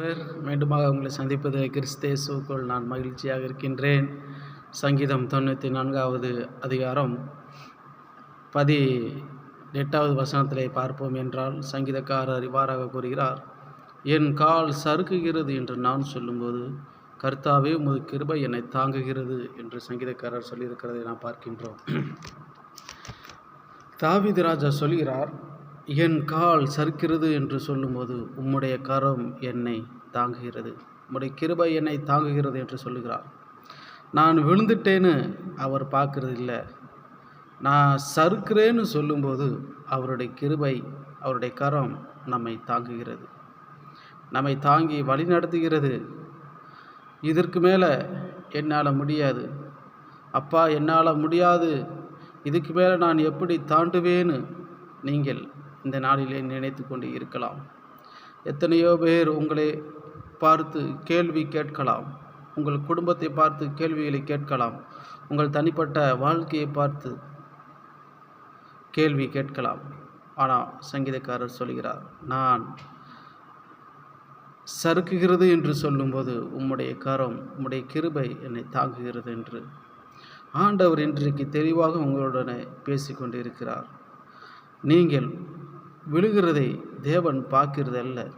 அவர் மீண்டுமாக உங்களை சந்திப்பது கிறிஸ்தேசுக்குள் நான் மகிழ்ச்சியாக இருக்கின்றேன். சங்கீதம் தொண்ணூற்றி நான்காவது அதிகாரம் பதி எட்டாவது வசனத்திலே பார்ப்போம் என்றால் சங்கீதக்காரர் இவ்வாறாக கூறுகிறார் என் கால் சறுக்குகிறது என்று நான் சொல்லும்போது கர்த்தாவே உமது கிருபை என்னை தாங்குகிறது என்று சங்கீதக்காரர் சொல்லியிருக்கிறதை நாம் பார்க்கின்றோம். தாவித் ராஜா சொல்கிறார் என் கால் சறுக்கிறது என்று சொல்லும்போது உம்முடைய கரம் என்னை தாங்குகிறது. உம்முடைய கிருபை என்னை தாங்குகிறது என்று சொல்லுகிறார். நான் விழுந்துட்டேன்னு அவர் பார்க்கறது இல்லை நான் சறுக்கிறேன்னு சொல்லும்போது அவருடைய கிருபை அவருடைய கரம் நம்மை தாங்குகிறது. நம்மை தாங்கி வழி நடத்துகிறது. இதற்கு மேலே என்னால் முடியாது. அப்பா என்னால் முடியாது. இதுக்கு மேலே நான் எப்படி தாண்டுவேன்னு நீங்கள் இந்த நாளிலே நினைத்து கொண்டு இருக்கலாம். எத்தனையோ பேர் உங்களை பார்த்து கேள்வி கேட்கலாம். உங்கள் குடும்பத்தை பார்த்து கேள்விகளை கேட்கலாம். உங்கள் தனிப்பட்ட வாழ்க்கையை பார்த்து கேள்வி கேட்கலாம். ஆனால் சங்கீதக்காரர் சொல்கிறார் நான் சறுக்குகிறது என்று சொல்லும்போது உம்முடைய கரம் உம்முடைய கிருபை என்னை தாங்குகிறது என்று. ஆண்டவர் இன்றைக்கு தெளிவாக உங்களுடனே பேசிக்கொண்டு இருக்கிறார் நீங்கள் விழுகிறதை தேவன் பார்க்கிறது அல்ல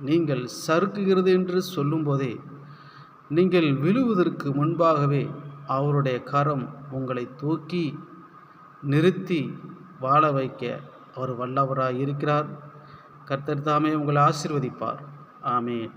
நீங்கள் சறுக்குகிறது என்று சொல்லும்போதே நீங்கள் விழுவதற்கு முன்பாகவே அவருடைய கரம் உங்களை தூக்கி நிறுத்தி வாழ வைக்க அவர் வல்லவராக இருக்கிறார் கர்த்தர் தாமே உங்களை ஆசிர்வதிப்பார். ஆமேன்.